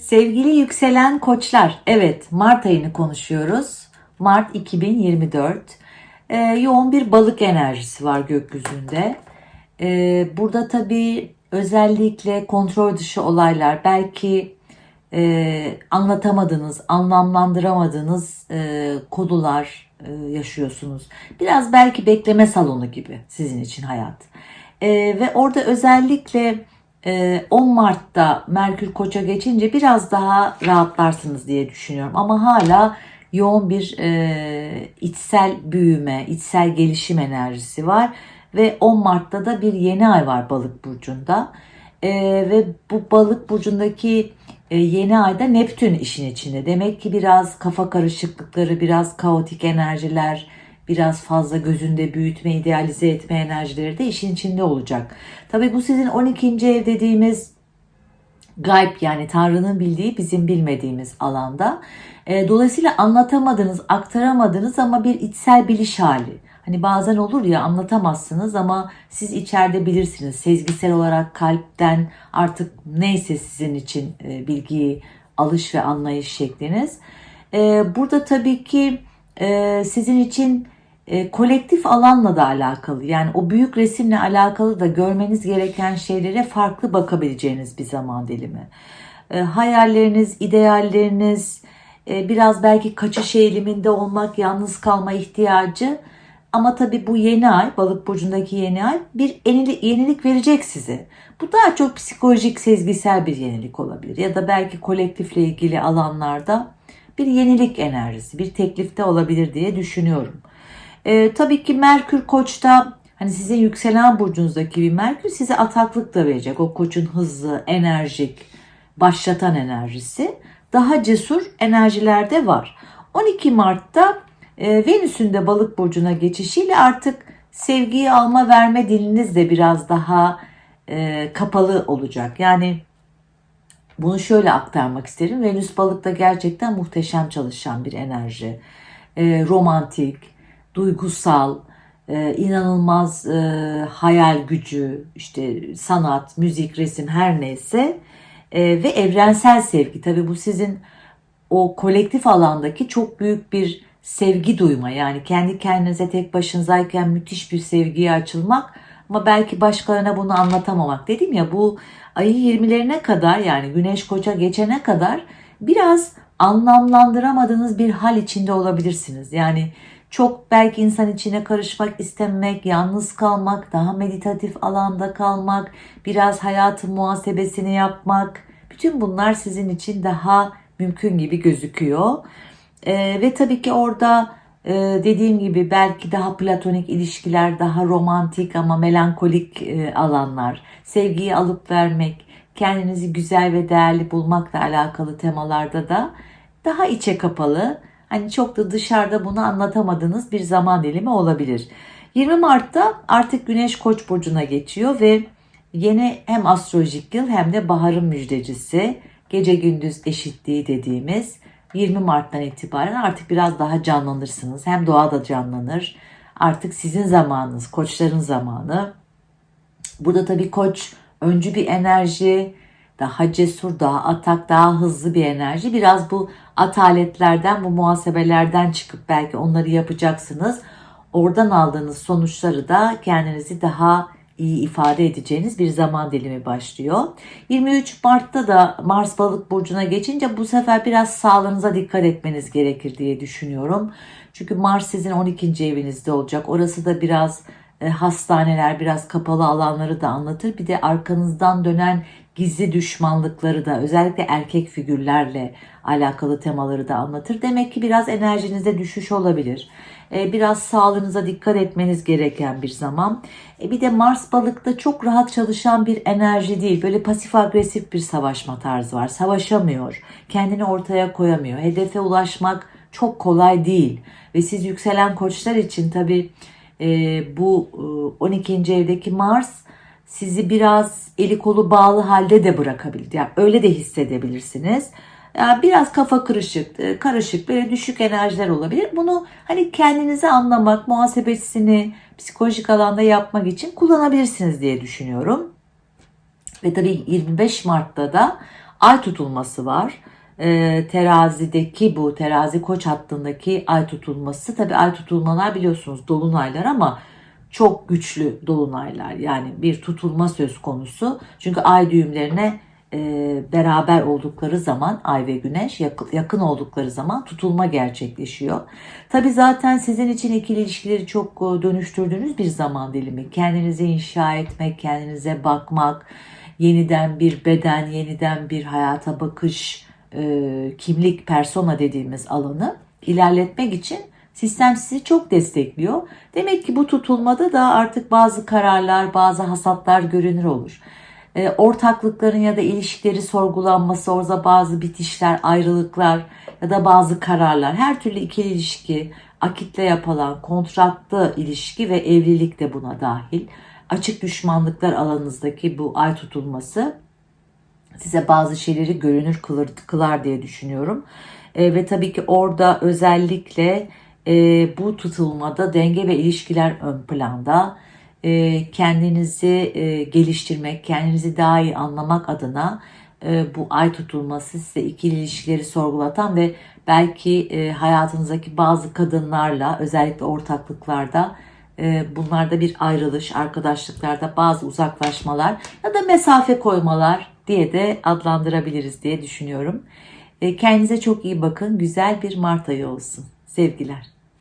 Sevgili yükselen koçlar, evet Mart ayını konuşuyoruz. Mart 2024. Ee, yoğun bir balık enerjisi var gökyüzünde. Ee, burada tabii özellikle kontrol dışı olaylar, belki e, anlatamadığınız, anlamlandıramadığınız e, konular e, yaşıyorsunuz. Biraz belki bekleme salonu gibi sizin için hayat. E, ve orada özellikle e, 10 Mart'ta Merkür Koç'a geçince biraz daha rahatlarsınız diye düşünüyorum. Ama hala yoğun bir e, içsel büyüme, içsel gelişim enerjisi var. Ve 10 Mart'ta da bir yeni ay var balık burcunda. E, ve bu balık burcundaki e, yeni ayda Neptün işin içinde. Demek ki biraz kafa karışıklıkları, biraz kaotik enerjiler, biraz fazla gözünde büyütme, idealize etme enerjileri de işin içinde olacak. Tabii bu sizin 12. ev dediğimiz gayb yani Tanrı'nın bildiği bizim bilmediğimiz alanda. E, dolayısıyla anlatamadığınız, aktaramadığınız ama bir içsel biliş hali. Hani bazen olur ya anlatamazsınız ama siz içeride bilirsiniz. Sezgisel olarak kalpten artık neyse sizin için e, bilgiyi alış ve anlayış şekliniz. E, burada tabii ki sizin için e, kolektif alanla da alakalı. Yani o büyük resimle alakalı da görmeniz gereken şeylere farklı bakabileceğiniz bir zaman dilimi. E, hayalleriniz, idealleriniz, e, biraz belki kaçış eğiliminde olmak, yalnız kalma ihtiyacı ama tabii bu yeni ay, balık burcundaki yeni ay bir yenilik, yenilik verecek size. Bu daha çok psikolojik, sezgisel bir yenilik olabilir. Ya da belki kolektifle ilgili alanlarda bir yenilik enerjisi, bir teklifte olabilir diye düşünüyorum. Ee, tabii ki Merkür Koç'ta hani sizin yükselen burcunuzdaki bir Merkür size ataklık da verecek. O koçun hızlı, enerjik, başlatan enerjisi. Daha cesur enerjilerde var. 12 Mart'ta e, Venüs'ün de balık burcuna geçişiyle artık sevgiyi alma verme diliniz de biraz daha e, kapalı olacak. Yani bunu şöyle aktarmak isterim. Venüs balıkta gerçekten muhteşem çalışan bir enerji. E, romantik, duygusal, e, inanılmaz e, hayal gücü, işte sanat, müzik, resim her neyse e, ve evrensel sevgi. Tabii bu sizin o kolektif alandaki çok büyük bir sevgi duyma. Yani kendi kendinize tek başınızayken müthiş bir sevgiye açılmak ama belki başkalarına bunu anlatamamak. Dedim ya bu ayın 20'lerine kadar yani güneş koça geçene kadar biraz anlamlandıramadığınız bir hal içinde olabilirsiniz. Yani çok belki insan içine karışmak istemek, yalnız kalmak, daha meditatif alanda kalmak, biraz hayatın muhasebesini yapmak. Bütün bunlar sizin için daha mümkün gibi gözüküyor. Ee, ve tabii ki orada e, dediğim gibi belki daha platonik ilişkiler, daha romantik ama melankolik e, alanlar, sevgiyi alıp vermek, kendinizi güzel ve değerli bulmakla alakalı temalarda da daha içe kapalı, hani çok da dışarıda bunu anlatamadığınız bir zaman dilimi olabilir. 20 Mart'ta artık Güneş Koç burcuna geçiyor ve yeni hem astrolojik yıl hem de baharın müjdecisi, gece gündüz eşitliği dediğimiz 20 Mart'tan itibaren artık biraz daha canlanırsınız. Hem doğa da canlanır. Artık sizin zamanınız, koçların zamanı. Burada tabii koç öncü bir enerji, daha cesur, daha atak, daha hızlı bir enerji. Biraz bu ataletlerden, bu muhasebelerden çıkıp belki onları yapacaksınız. Oradan aldığınız sonuçları da kendinizi daha iyi ifade edeceğiniz bir zaman dilimi başlıyor. 23 Mart'ta da Mars balık burcuna geçince bu sefer biraz sağlığınıza dikkat etmeniz gerekir diye düşünüyorum. Çünkü Mars sizin 12. evinizde olacak. Orası da biraz hastaneler, biraz kapalı alanları da anlatır. Bir de arkanızdan dönen gizli düşmanlıkları da özellikle erkek figürlerle alakalı temaları da anlatır. Demek ki biraz enerjinizde düşüş olabilir. E, biraz sağlığınıza dikkat etmeniz gereken bir zaman. E, bir de Mars balıkta çok rahat çalışan bir enerji değil. Böyle pasif agresif bir savaşma tarzı var. Savaşamıyor. Kendini ortaya koyamıyor. Hedefe ulaşmak çok kolay değil. Ve siz yükselen koçlar için tabii e, bu 12. evdeki Mars sizi biraz eli kolu bağlı halde de bırakabilir. Yani öyle de hissedebilirsiniz. Yani biraz kafa kırışık, karışık, böyle düşük enerjiler olabilir. Bunu hani kendinize anlamak, muhasebesini, psikolojik alanda yapmak için kullanabilirsiniz diye düşünüyorum. Ve tabii 25 Mart'ta da ay tutulması var. Ee, terazideki bu terazi koç hattındaki ay tutulması. Tabii ay tutulmalar biliyorsunuz dolunaylar ama çok güçlü dolunaylar. Yani bir tutulma söz konusu. Çünkü ay düğümlerine e, beraber oldukları zaman ay ve güneş yakın, yakın oldukları zaman tutulma gerçekleşiyor. Tabii zaten sizin için ikili ilişkileri çok e, dönüştürdüğünüz bir zaman dilimi. Kendinizi inşa etmek, kendinize bakmak, yeniden bir beden, yeniden bir hayata bakış, e, kimlik, persona dediğimiz alanı ilerletmek için sistem sizi çok destekliyor. Demek ki bu tutulmada da artık bazı kararlar, bazı hasatlar görünür olur. E, ortaklıkların ya da ilişkileri sorgulanması, orada bazı bitişler, ayrılıklar ya da bazı kararlar, her türlü ikili ilişki, akitle yapılan kontratlı ilişki ve evlilik de buna dahil. Açık düşmanlıklar alanınızdaki bu ay tutulması size bazı şeyleri görünür kılar, kılar diye düşünüyorum. E, ve tabii ki orada özellikle e, bu tutulmada denge ve ilişkiler ön planda. E, kendinizi e, geliştirmek, kendinizi daha iyi anlamak adına e, bu ay tutulması size ikili ilişkileri sorgulatan ve belki e, hayatınızdaki bazı kadınlarla özellikle ortaklıklarda bunlarda bir ayrılış, arkadaşlıklarda bazı uzaklaşmalar ya da mesafe koymalar diye de adlandırabiliriz diye düşünüyorum. E, kendinize çok iyi bakın. Güzel bir Mart ayı olsun. Sevgiler.